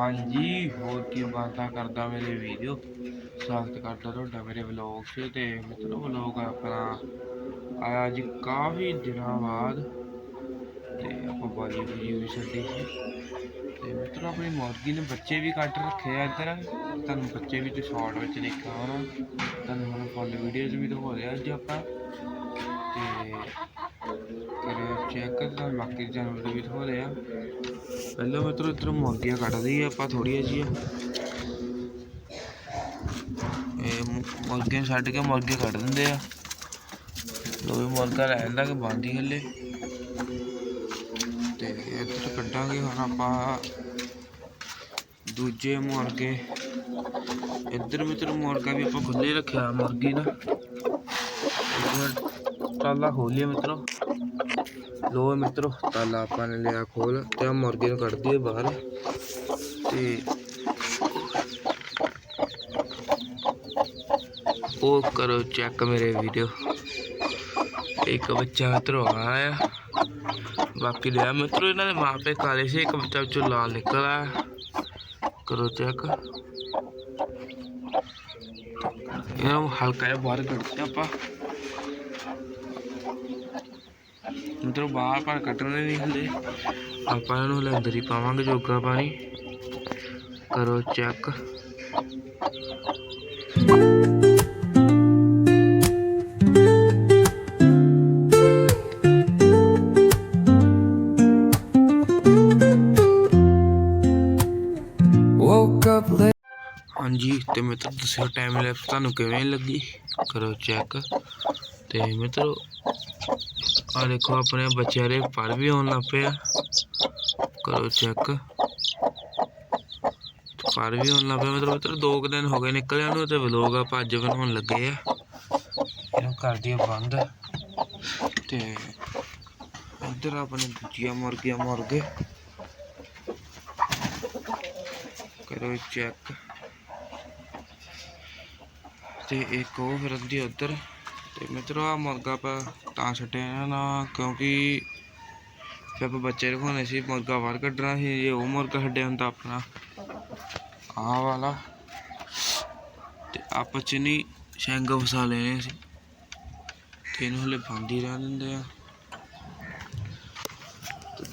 ਹਾਂਜੀ, ਹੋਰ ਕੀ ਬਾਤਾਂ ਕਰਦਾ ਮੇਰੇ ਵੀਡੀਓ ਸਵਾਗਤ ਕਰਦਾ ਤੁਹਾਡਾ ਮੇਰੇ ਵਲੌਗ 'ਚ ਤੇ ਮਿੱਤਰੋ ਵਲੌਗ ਆਪਣਾ ਆਇਆ ਅੱਜ ਕਾਫੀ ਦਿਨਾਂ ਬਾਅਦ ਤੇ ਆਪਾਂ ਬਾਜੀ ਬੂਜੀ ਵੀ ਛੱਡੀ ਸੀ। ਤੇ ਮਿੱਤਰੋ ਆਪਣੀ ਮੁਰਗੀ ਨੇ ਬੱਚੇ ਵੀ ਕੱਟ ਰੱਖੇ ਆ ਇੱਧਰ। ਤੁਹਾਨੂੰ ਬੱਚੇ ਵੀ ਤੇ ਸ਼ਾਰਟ ਵਿੱਚ ਦੇਖਿਆ ਹੋਣਾ। ਤੁਹਾਨੂੰ ਹੁਣ ਫੁੱਲ ਵੀਡੀਓਜ਼ ਵੀ ਦਿਖਾ ਰਿਹਾ ਅੱਜ ਆਪਾਂ। ਤੇ ਕਰਿਓ ਚੈੱਕ ਤੁਹਾਨੂੰ ਬਾਕੀ ਜਾਨਵਰ ਵੀ ਦਿਖਾ ਰਿਹਾ ਪਹਿਲਾਂ ਮਿੱਤਰੋ ਇੱਧਰ ਮੁਰਗੀਆਂ ਕੱਢਦੀ ਆ, ਆਪਾਂ ਥੋੜੀਆਂ ਜਿਹੀਆਂ ਇਹ ਮੁਰਗੀਆਂ ਛੱਡ ਕੇ ਮੁਰਗੇ ਕੱਢ ਦਿੰਦੇ ਆ। ਲੋਈ ਮੁਰਗਾ ਲੈ ਜਾਂਦਾ ਕਿ ਬੰਦੀ ਹੱਲੇ। ਤੇ ਇੱਧਰ ਕੱਢਾਂਗੇ ਹੁਣ ਆਪਾਂ ਦੂਜੇ ਮੁਰਗੇ। ਇੱਧਰ ਮਿੱਤਰ ਮੁਰਗਾ ਵੀ ਆਪਾਂ ਖੁੱਲੇ ਰੱਖਿਆ, ਮੁਰਗੀ ਦਾ। ਟਾਲਾ ਮਿੰਟ ਤਾਲਾ ਮਿੱਤਰੋ। ਲੋ ਮਿੱਤਰੋ, ਤਾਲਾ ਆਪਾਂ ਨੇ ਲਿਆ ਖੋਲ ਤੇ ਆ ਮੁਰਗੇ ਨੂੰ ਕੱਢ ਦਈਏ ਬਾਹਰ ਤੇ ਉਹ ਕਰੋ ਚੈੱਕ ਮੇਰੇ ਵੀਡੀਓ ਇੱਕ ਬੱਚਾ ਮਿੱਤਰੋ ਆਇਆ ਬਾਕੀ ਲਿਆ ਮਿੱਤਰੋ, ਇਹਨਾਂ ਦੇ ਮਾਪੇ ਕਾਲੇ ਸੀ, ਇੱਕ ਬੱਚਾ ਵਿੱਚੋਂ ਲਾਲ ਨਿਕਲ ਆਇਆ। ਕਰੋ ਚੈੱਕ ਇਹਨਾਂ ਨੂੰ ਹਲਕਾ ਜਿਹਾ ਮਿੱਤਰੋ ਬਾਹਰ ਪਰ ਕੱਢਣੇ ਨਹੀਂ ਹੁੰਦੇ। ਆਪਾਂ ਇਹਨੂੰ ਹਲੇ ਅੰਦਰ ਹੀ ਪਾਵਾਂਗੇ ਜੋਗਾ ਪਾਣੀ। ਕਰੋ ਚੈੱਕ. ਹਾਂਜੀ ਤੇ ਮਿੱਤਰ ਦੱਸਿਓ ਟਾਈਮ ਲੈਪਸ ਤੁਹਾਨੂੰ ਕਿਵੇਂ ਲੱਗੀ? ਕਰੋ ਚੈੱਕ ਤੇ ਮਿੱਤਰੋ ਆ ਦੇਖੋ ਆਪਣੇ ਬੱਚਿਆਂ ਦੇ ਪਰ ਵੀ ਆਉਣ ਲੱਗ ਪਿਆ ਕਰੋ ਚੈੱਕ ਪਰ ਵੀ ਆਉਣ ਲੱਗ ਪਿਆ ਮਤਲਬ ਮਿੱਤਰ ਦੋ ਕੁ ਦਿਨ ਹੋ ਗਏ ਨਿਕਲਿਆ ਨੂੰ ਤੇ ਵਲੋਗ ਆਪਾਂ ਅੱਜ ਬਣਾਉਣ ਲੱਗੇ ਆ। ਇਹਨੂੰ ਕਰ ਦਈਏ ਬੰਦ। ਤੇ ਇੱਧਰ ਆਪਣੇ ਦੂਜੀਆਂ ਮੁਰਗੀਆਂ ਮੁਰਗੇ। ਕਰੋ ਚੈੱਕ ਤੇ ਇੱਕ ਉਹ ਫਿਰਦੀ ਉੱਧਰ। ਤੇ ਮਿੱਤਰੋ ਆ ਮੁਰਗਾ ਆਪਾਂ ਤਾਂ ਛੱਡਿਆ ਨਾ ਕਿਉਂਕਿ ਫਿਰ ਆਪਾਂ ਬੱਚੇ ਰਖਾਉਣੇ ਸੀ, ਮੁਰਗਾ ਬਾਹਰ ਕੱਢਣਾ ਸੀ ਇਹ ਉਹ ਮੁਰਗਾ ਛੱਡਿਆ ਹੁੰਦਾ ਆਪਣਾ। ਆਹ ਵਾਲਾ। ਤੇ ਆਪਾਂ ਚ ਨਹੀਂ ਸ਼ੈਂਗ ਫਸਾ ਲੈਣੇ ਸੀ। ਤੇ ਇਹਨੂੰ ਹਲੇ ਬੰਦ ਹੀ ਰਹਿ ਦਿੰਦੇ ਆ।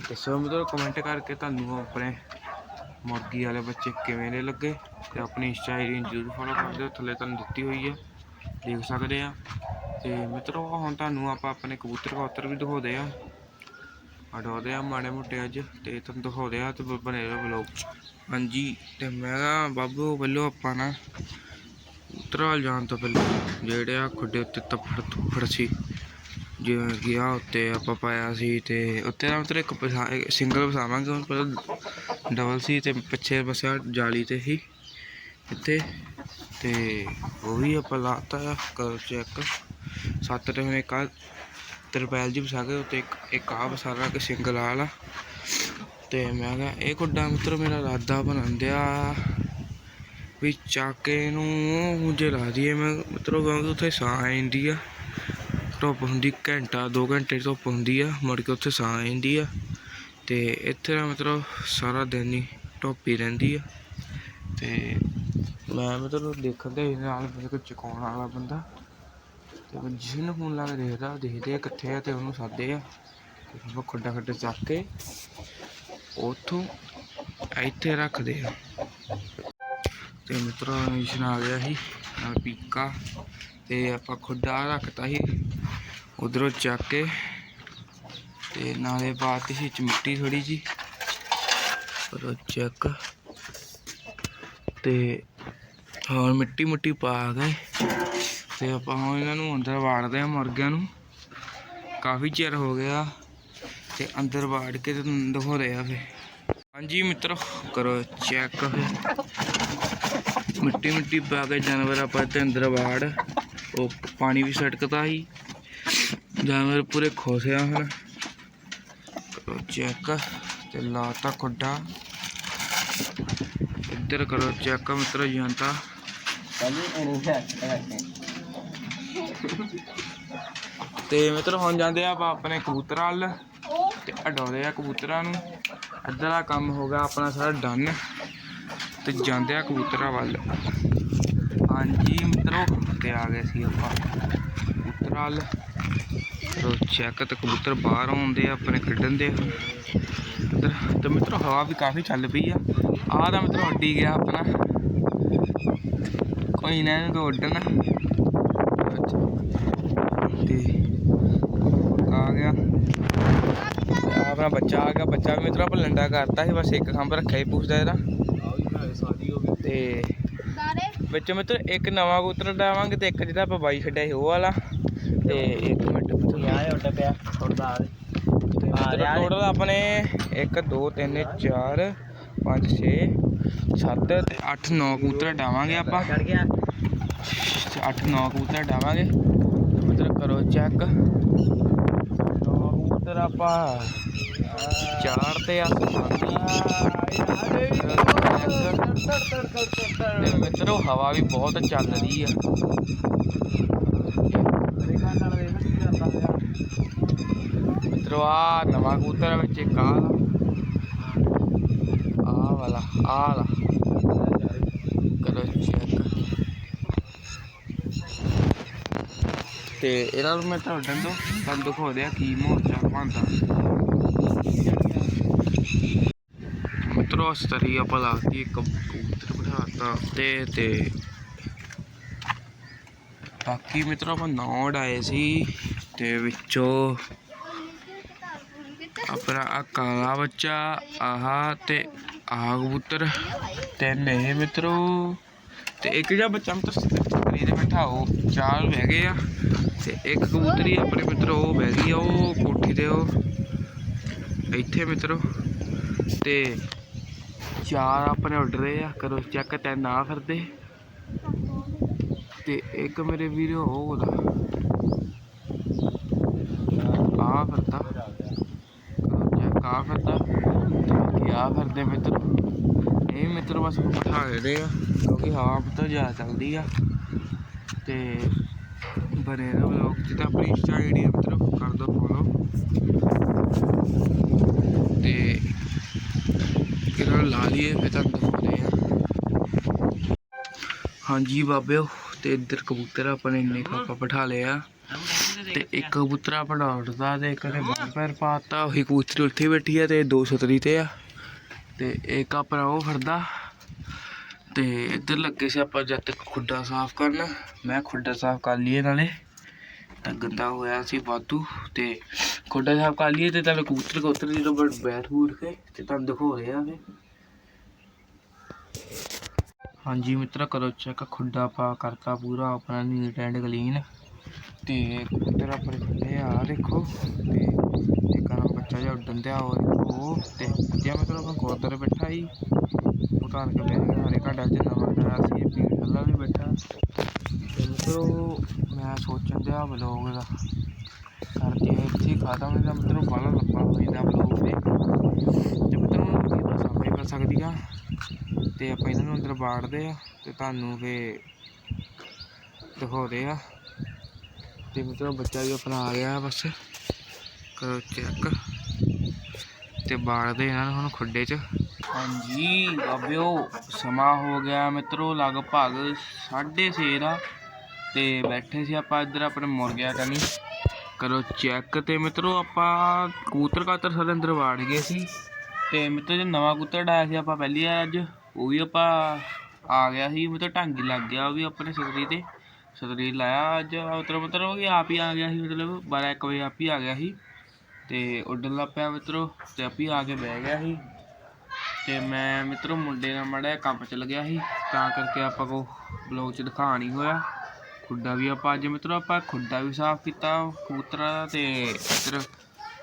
ਦੱਸੋ ਮਿੱਤਰੋ ਕਮੈਂਟ ਕਰਕੇ ਤੁਹਾਨੂੰ ਆਪਣੇ ਮੁਰਗੀ ਵਾਲੇ ਬੱਚੇ ਕਿਵੇਂ ਦੇ ਲੱਗੇ। ਤੇ ਆਪਣੀ ਇੰਸਟਾ ਆਈਡੀ ਜ਼ਰੂਰ ਫੋਲੋ ਕਰ ਦਿਓ, ਥੱਲੇ ਤੁਹਾਨੂੰ ਦਿੱਤੀ ਹੋਈ ਹੈ ਦੇਖ ਸਕਦੇ ਆ। ਤੇ ਮਿੱਤਰੋ, ਹੁਣ ਤੁਹਾਨੂੰ ਆਪਾਂ ਆਪਣੇ ਕਬੂਤਰ ਕਬੂਤਰ ਵੀ ਦਿਖਾਉਂਦੇ ਆ ਹਟਾਉਂਦੇ ਆ ਮਾੜੇ ਮੋਟੇ ਅੱਜ, ਤੇ ਤੁਹਾਨੂੰ ਦਿਖਾਉਂਦੇ ਆ ਤੇ ਬਣੇ ਰਹੋ ਵਲੌਗ ਹਾਂਜੀ, ਤੇ ਮੈਂ ਕਿਹਾ ਬਾਬੂ ਵੱਲੋਂ ਆਪਾਂ ਨਾ ਕਬੂਤਰਾਂ ਜਾਣ ਤੋਂ ਪਹਿਲਾਂ ਜਿਹੜੇ ਆ ਖੁੱਡੇ ਉੱਤੇ ਤੱਫੜ ਤੁੱਫੜ ਸੀ, ਜਿਵੇਂ ਕਿ ਆ ਉੱਤੇ ਆਪਾਂ ਪਾਇਆ ਸੀ ਤੇ ਉੱਤੇ ਨਾ ਮਤਲਬ ਇੱਕ ਸਿੰਗਲ ਵਸਾਵਾਂਗੇ ਹੁਣ ਪਹਿਲਾਂ ਡਬਲ ਸੀ ਤੇ ਪਿੱਛੇ ਬਸਿਆ ਜਾਲੀ ਤੇ ਹੀ ਇੱਥੇ, ਤੇ ਉਹ ਵੀ ਆਪਾਂ ਲਾਤਾ ਆ ਕਰ ਚੈੱਕ ਸੱਤ ਤੇ ਹੁਣ ਇੱਕ ਆ ਤਰਪੈਲ ਜੀ ਵਸਾ ਕੇ ਉੱਤੇ ਇੱਕ ਇੱਕ ਆ ਵਸਾ ਲਾ ਕੇ ਸਿੰਗਲ ਵਾਲਾ। ਤੇ ਮੈਂ ਕਿਹਾ, ਇਹ ਕੁੱਡਾ ਮਿੱਤਰ ਮੇਰਾ ਰਾਦਾ ਬਣਨ ਦਿਆ। ਵੀ ਚਾਕੇ ਨੂੰ ਮੁੰਜੇ ਲਾ ਦਈਏ। ਮੈਂ ਮਿੱਤਰੋ ਕਿਉਂਕਿ ਉੱਥੇ ਸਾਹ ਆ ਜਾਂਦੀ ਆ। ਧੁੱਪ ਹੁੰਦੀ ਘੰਟਾ 2 ਘੰਟੇ ਧੁੱਪ ਹੁੰਦੀ ਆ। ਮੁੜ ਕੇ ਉੱਥੇ ਸਾਹ ਆ ਜਾਂਦੀ ਆ। ਤੇ ਇੱਥੇ ਨਾ ਮਤਲਬ ਸਾਰਾ ਦਿਨ ਹੀ ਧੁੱਪ ਹੀ ਰਹਿੰਦੀ ਆ। ਤੇ ਮੈਂ ਮਤਲਬ ਦੇਖਣ ਦੇ ਨਾਲ ਮੇਰੇ ਕੋਲ ਚੁਕਾਉਣ ਵਾਲਾ ਬੰਦਾ। ਤੇ ਮੈਂ ਜਿਹਨੂੰ ਫੋਨ ਲਾ ਕੇ ਦੇਖਦਾ ਦੇਖਦੇ ਆ ਕਿੱਥੇ ਆ ਤੇ ਉਹਨੂੰ ਸਾਦੇ ਆ। ਤੇ ਆਪਾਂ ਖੱਡਾ ਖੱਡੇ ਚੱਕ ਕੇ ਉੱਥੋਂ ਇੱਥੇ ਰੱਖਦੇ ਆ। ਤੇ ਮਿੱਤਰੋ, ਮਿਸ਼ਨ ਆ ਗਿਆ ਸੀ, ਨਾਲ ਪੀਕਾ ਤੇ ਆਪਾਂ ਖੁੱਡਾ ਰੱਖਤਾ ਸੀ। ਉਧਰੋਂ ਚੱਕ ਕੇ ਤੇ ਨਾਲੇ ਪਾਤੀ ਸੀ ਮਿੱਟੀ ਥੋੜੀ ਜੀ ਕਰੋ ਚੱਕ ਤੇ ਹੋਰ ਮਿੱਟੀ ਮੁੱਟੀ ਪਾ ਗਏ ਤੇ ਆਪਾਂ ਹੁਣ ਇਹਨਾਂ ਨੂੰ ਅੰਦਰ ਵਾੜਦੇ ਆ ਮੁਰਗਿਆਂ ਨੂੰ। ਕਾਫੀ ਚਿਰ ਹੋ ਗਿਆ ਤੇ ਅੰਦਰ ਵਾੜ ਕੇ ਤੇ ਤੁਹਾਨੂੰ ਦਿਖਾਉਂਦੇ ਆ ਫੇ ਹਾਂਜੀ ਮਿੱਤਰੋ, ਕਰੋ ਚੈੱਕ ਮਿੱਟੀ ਮਿੱਟੀ ਪਾ ਕੇ ਜਾਨਵਰ ਆਪਾਂ ਤੇ ਅੰਦਰ ਵਾੜ। ਉਹ ਪਾਣੀ ਵੀ ਛਟਕਦਾ ਸੀ। ਜਾਨਵਰ ਪੂਰੇ ਖੋਸਿਆ ਹਨ ਕਰੋ ਚੈੱਕ ਤੇ ਲਾਤਾ ਖੁੱਡਾ। ਇੱਧਰ ਕਰੋ ਚੈੱਕ ਮਿੱਤਰੋ, ਜਨਤਾ। ਤੇ ਮਿੱਤਰੋ ਹੁਣ ਜਾਂਦੇ ਆ ਆਪਾਂ ਆਪਣੇ ਕਬੂਤਰਾਂ ਵੱਲ ਤੇ ਅਡਾਉਂਦੇ ਆ ਕਬੂਤਰਾਂ ਨੂੰ। ਇੱਧਰ ਆ ਕੰਮ ਹੋ ਗਿਆ, ਆਪਣਾ ਸਾਰਾ ਡਨ। ਤੇ ਜਾਂਦੇ ਆ ਕਬੂਤਰਾਂ ਵੱਲ। ਹਾਂਜੀ ਮਿੱਤਰੋ, ਤੇ ਆ ਗਏ ਸੀ ਆਪਾਂ ਕਬੂਤਰਾਂ ਵੱਲ। ਚਲੋ ਚੈੱਕ ਤੇ ਕਬੂਤਰ ਬਾਹਰ ਆਉਂਦੇ ਆ, ਆਪਣੇ ਖੇਡਣ ਦੇ। ਇੱਧਰ, ਤੇ ਮਿੱਤਰੋ ਹਵਾ ਵੀ ਕਾਫੀ ਚੱਲ ਪਈ ਆ। ਆਹ ਤਾਂ ਮਿੱਤਰੋ ਉੱਡੀ ਗਿਆ ਆਪਣਾ। ਕੋਈ ਨਾ ਇਹਨੂੰ ਤਾਂ ਉੱਡਣ। ਤੇ ਆ ਗਿਆ। ਆਪਣਾ ਬੱਚਾ ਆ ਗਿਆ। ਬੱਚਾ ਵੀ ਮਿੱਤਰੋ ਆਪਾਂ ਲੰਡਾ ਕਰਤਾ ਸੀ ਬਸ ਇੱਕ ਖੰਭ ਰੱਖਿਆ ਹੀ ਪੁੱਛਦਾ ਇਹਦਾ। ਤੇ ਵਿੱਚ ਮਿੱਤਰ ਇੱਕ ਨਵਾਂ ਕਬੂਤਰ ਡਾਵਾਂਗੇ ਤੇ ਇੱਕ ਜਿਹੜਾ ਆਪਾਂ ਬਾਈ ਛੱਡਿਆ ਸੀ ਉਹ ਵਾਲਾ। ਤੇ ਇੱਕ ਮਿੰਟ ਮਿੱਤਰ ਯਾਰ ਉੱਡ ਪਿਆ ਥੋੜਾ ਟੋਟਲ ਆਪਣੇ 1 2 3 4 5 6 7 ਤੇ 8 9 ਕਬੂਤਰ ਡਾਵਾਂਗੇ ਆਪਾਂ। ਚੜ ਗਿਆ। 8 9 ਕਬੂਤਰ ਡਾਵਾਂਗੇ। ਕਰੋ ਚੈੱਕ ਕਬੂਤਰ ਆਪਾਂ ਚਾਰ ਤੇ ਆ। ਤੇ ਮਿੱਤਰੋ ਹਵਾ ਵੀ ਬਹੁਤ ਚੱਲ ਰਹੀ ਆ। ਮਿੱਤਰੋ ਆ ਨਵਾਂ ਕਬੂਤਰ ਆ ਵਿੱਚ ਇੱਕ ਵਾਲਾ। ਆਹ ਵਾਲਾ ਆਹ ਵਾਲਾ। ਕਰੋ ਚੈੱਕ ਤੇ ਇਹਨਾਂ ਨੂੰ ਮੈਂ ਤੁਹਾਡੇ ਤੋਂ ਤੁਹਾਨੂੰ ਦਿਖਾ ਦਿਆ ਕੀ ਮੋਰਚਾ ਬਣਦਾ। ਮਿੱਤਰੋ ਅਸਤਰੀ ਆਪਾਂ ਲਾਤੀ ਕਬੂਤਰ ਬਿਠਾਤਾ ਤੇ ਤੇ ਬਾਕੀ ਮਿੱਤਰੋ, ਆਪਾਂ ਨੌ ਡਾਏ ਸੀ ਤੇ ਵਿੱਚੋਂ ਆਪਣਾ ਆ ਕਾਲਾ ਬੱਚਾ, ਆਹਾ ਤੇ ਆਹ ਕਬੂਤਰ, ਤਿੰਨ ਇਹ ਮਿੱਤਰੋ। ਤੇ ਇੱਕ ਜਿਹਾ ਬੱਚਾ ਮਿੱਤਰ ਸਤਰੀ ਦੇ ਬਿਠਾਓ ਚਾਰ ਬਹਿ ਗਏ ਆ ਤੇ ਇੱਕ ਕਬੂਤਰੀ ਆਪਣੇ ਮਿੱਤਰੋ ਉਹ ਬਹਿ ਗਈ ਆ, ਉਹ ਕੋਠੀ ਤੇ ਉਹ ਇੱਥੇ ਮਿੱਤਰੋ ਤੇ ਚਾਰ ਆਪਣੇ ਉੱਡ ਰਹੇ ਆ ਕਰੋ ਚੈੱਕ ਤਿੰਨ ਆ ਫਿਰਦੇ। ਤੇ ਇੱਕ ਮੇਰੇ ਵੀਰੋ ਉਹਦਾ ਆ ਫਿਰਦਾ। ਕਰੋ ਚੈੱਕ ਆ ਫਿਰਦਾ ਤੇ ਆ ਫਿਰਦੇ ਮਿੱਤਰ। ਇਹ ਮਿੱਤਰ ਬਸ ਬਿਠਾ ਰਹੇ ਆ, ਕਿਉਂਕਿ ਹਾਂ ਬਹੁਤ ਜ਼ਿਆਦਾ ਚੱਲਦੀ ਆ। ਤੇ ਬਨੇ ਰਹੋ ਲੋਕ ਜਿੱਦਾਂ ਆਪਣੀ ਇੰਸਟਾ ਆਈਡੀ ਆ ਮਿੱਤਰੋ ਕਰ ਦੋ ਫੋਲੋ ਤੇ ਕਿਹੜਾ ਲਾ ਲਈਏ ਫਿਰ ਤੁਹਾਨੂੰ ਦਿਖਾਉਂਦੇ ਆ ਹਾਂਜੀ ਬਾਬਿਓ, ਤੇ ਇੱਧਰ ਕਬੂਤਰ ਆਪਣੇ ਇੰਨੇ ਕੁ ਬਿਠਾ ਲਏ ਆ। ਤੇ ਇੱਕ ਕਬੂਤਰ ਆਪਣਾ ਉੱਡਦਾ ਤੇ ਇੱਕ ਨੇ ਬਾਹਰ ਪੈਰ ਪਾਤਾ ਉਹੀ ਕਬੂਤਰੀ ਉੱਥੇ ਬੈਠੀ ਆ ਤੇ ਦੋ ਛਤਰੀ ਤੇ ਆ। ਤੇ ਇੱਕ ਆਪਣਾ ਉਹ ਫੜਦਾ। ਤੇ ਇੱਧਰ ਲੱਗੇ ਸੀ ਆਪਾਂ ਜਦ ਤੱਕ ਖੁੱਡਾ ਸਾਫ਼ ਕਰਨ। ਮੈਂ ਖੁੱਡਾ ਸਾਫ਼ ਕਰ ਲਈਏ ਨਾਲੇ। ਤਾਂ ਗੰਦਾ ਹੋਇਆ ਸੀ ਵਾਧੂ ਤੇ ਖੁੱਡਾ ਸਾਫ਼ ਕਰ ਲਈਏ ਤੇ ਤਾਂ ਕਬੂਤਰ ਕਬੂਤਰ ਜਦੋਂ ਬੈਠ ਬੈਠ ਬੂਠ ਕੇ ਤੇ ਤੁਹਾਨੂੰ ਦਿਖਾ ਰਿਹਾ ਫੇ ਹਾਂਜੀ ਮਿੱਤਰਾ, ਕਰੋ ਚੈੱਕ ਖੁੱਡਾ ਪਾ ਕਰਤਾ ਪੂਰਾ, ਆਪਣਾ ਨੀਟ ਐਂਡ ਕਲੀਨ ਤੇ ਕਬੂਤਰ ਆਪਣੇ ਖੁੱਲੇ ਆ, ਦੇਖੋ। ਤੇ ਇੱਕ ਆ ਬੱਚਾ ਜਿਹਾ ਉੱਡਣ ਦਿਆ, ਉਹ ਦੇਖੋ ਉਹ ਤੇ ਜੇ ਮਤਲਬ ਆਪਾਂ ਗੁਰਦੁਆਰੇ ਬੈਠਾ ਹੀ। ਉਹ ਕੇ ਬਹਿ ਗਿਆ ਹਰੇ ਵੀ ਬੈਠਾ। ਤੇ ਮਤਲਬ ਮੈਂ ਸੋਚਣ ਦਿਆ ਬਲੌਗ ਦਾ ਕਰਦੇ ਇੱਥੇ ਖਾਤਾ ਦਾ ਮਤਲਬ ਬਾਲਾ ਲੱਪਾ ਹੋ ਜਾਂਦਾ ਬਲੌਗ ਤੇ। ਤੇ ਮਤਲਬ ਉਹਨਾਂ ਨੂੰ ਸਾਹਮਣੇ ਕਰ ਸਕਦੀ ਆ। ਤੇ ਆਪਾਂ ਇਹਨਾਂ ਨੂੰ ਅੰਦਰ ਬਾੜਦੇ ਆ ਤੇ ਤੁਹਾਨੂੰ ਫੇ ਦਿਖਾਉਂਦੇ ਆ। ਤੇ ਮਤਲਬ ਬੱਚਾ ਵੀ ਆਪਣਾ ਆ ਗਿਆ ਬਸ। ਕਰੋ ਚੈੱਕ ਤੇ ਬਾੜਦੇ ਇਹਨਾਂ ਹੁਣ ਖੁੱਡੇ 'ਚ। ਹਾਂਜੀ, ਬਾਬਿਓ, ਸਮਾਂ ਹੋ ਗਿਆ ਮਿੱਤਰੋ, ਲਗਭਗ 6:30 ਦਾ ਤੇ ਬੈਠੇ ਸੀ ਆਪਾਂ ਇੱਧਰ ਆਪਣੇ ਮੁਰਗਿਆਂ ਕਨੀ ਕਰੋ ਚੈੱਕ ਤੇ ਮਿੱਤਰੋ, ਆਪਾਂ ਕਬੂਤਰ ਕਾਤਰ ਸਾਰੇ ਅੰਦਰ ਵਾੜ ਗਏ ਸੀ। ਤੇ ਮਿੱਤਰ ਜੇ ਨਵਾਂ ਕਬੂਤਰ ਡਾਇਆ ਸੀ ਆਪਾਂ ਪਹਿਲੀ ਵਾਰ ਅੱਜ, ਉਹ ਵੀ ਆਪਾਂ ਆ ਗਿਆ ਸੀ। ਮਤਲਬ ਢੰਗ ਲੱਗ ਗਿਆ, ਉਹ ਵੀ ਆਪਣੇ ਸਤਰੀ ਤੇ। ਸਤਰੀ ਲਾਇਆ ਅੱਜ ਮਤਲਬ ਮਤਲਬ ਕਿ ਆਪ ਹੀ ਆ ਗਿਆ ਸੀ, ਮਤਲਬ 12 1 ਵਜੇ ਆਪ ਹੀ ਆ ਗਿਆ ਸੀ। ਤੇ ਉੱਡਣ ਲੱਗ ਪਿਆ ਮਿੱਤਰੋ ਤੇ ਆਪ ਹੀ ਆ ਕੇ ਬਹਿ ਗਿਆ ਸੀ। ਤੇ ਮੈਂ ਮਿੱਤਰੋ ਮੁੰਡੇ ਨਾਲ ਮੜਾ ਕੰਮ ਚੱਲ ਗਿਆ ਸੀ, ਤਾਂ ਕਰਕੇ ਆਪਾਂ ਕੋ ਬਲੌਗ ਚ ਦਿਖਾ ਨਹੀਂ ਹੋਇਆ। ਖੁੱਡਾ ਵੀ ਆਪਾਂ ਅੱਜ ਮਿੱਤਰੋ ਆਪਾਂ ਖੁੱਡਾ ਵੀ ਸਾਫ਼ ਕੀਤਾ ਕਬੂਤਰਾਂ ਦਾ ਤੇ ਇੱਧਰ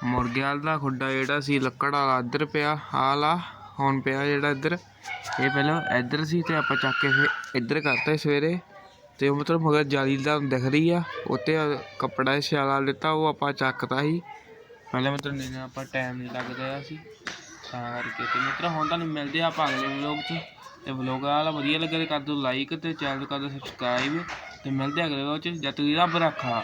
ਮੁਰਗਿਆਂ ਦਾ ਖੁੱਡਾ ਜਿਹੜਾ ਸੀ, ਲੱਕੜ ਵਾਲਾ ਇੱਧਰ ਪਿਆ ਆਲਾ ਵਾਲਾ ਹੁਣ ਪਿਆ ਜਿਹੜਾ ਇੱਧਰ। ਇਹ ਪਹਿਲਾਂ ਇੱਧਰ ਸੀ ਤੇ ਆਪਾਂ ਚੱਕ ਕੇ ਫਿਰ ਇੱਧਰ ਕਰਤਾ ਸਵੇਰੇ। ਤੇ ਉਹ ਮਤਲਬ ਮਗਰ ਜਾਲੀ ਦਾ ਦਿਖ ਰਹੀ ਆ, ਉੱਤੇ ਕੱਪੜਾ ਸਿਆਲਾ ਦਿੱਤਾ ਉਹ ਆਪਾਂ ਚੱਕਤਾ ਸੀ। ਪਹਿਲਾਂ ਮਤਲਬ ਨਹੀਂ ਆਪਾਂ ਟਾਈਮ ਨਹੀਂ ਲੱਗਦਾ ਸੀ, ਤਾਂ ਕਰਕੇ ਤੇ ਮਿੱਤਰ ਹੁਣ ਤੁਹਾਨੂੰ ਮਿਲਦੇ ਆ ਆਪਾਂ ਅਗਲੇ ਵਲੋਗ 'ਚ। ਤੇ ਵਲੋਗ ਵਾਲਾ ਵਧੀਆ ਲੱਗੇ ਤੇ ਕਰ ਦਿਓ ਲਾਈਕ ਤੇ ਚੈਨਲ ਕਰ ਦਿਓ ਸਬਸਕ੍ਰਾਈਬ ਤੇ ਮਿਲਦੇ ਆ ਅਗਲੇ ਵਲੋਗ 'ਚ। ਜਦ ਤੱਕ ਰੱਬ ਰੱਖਾ।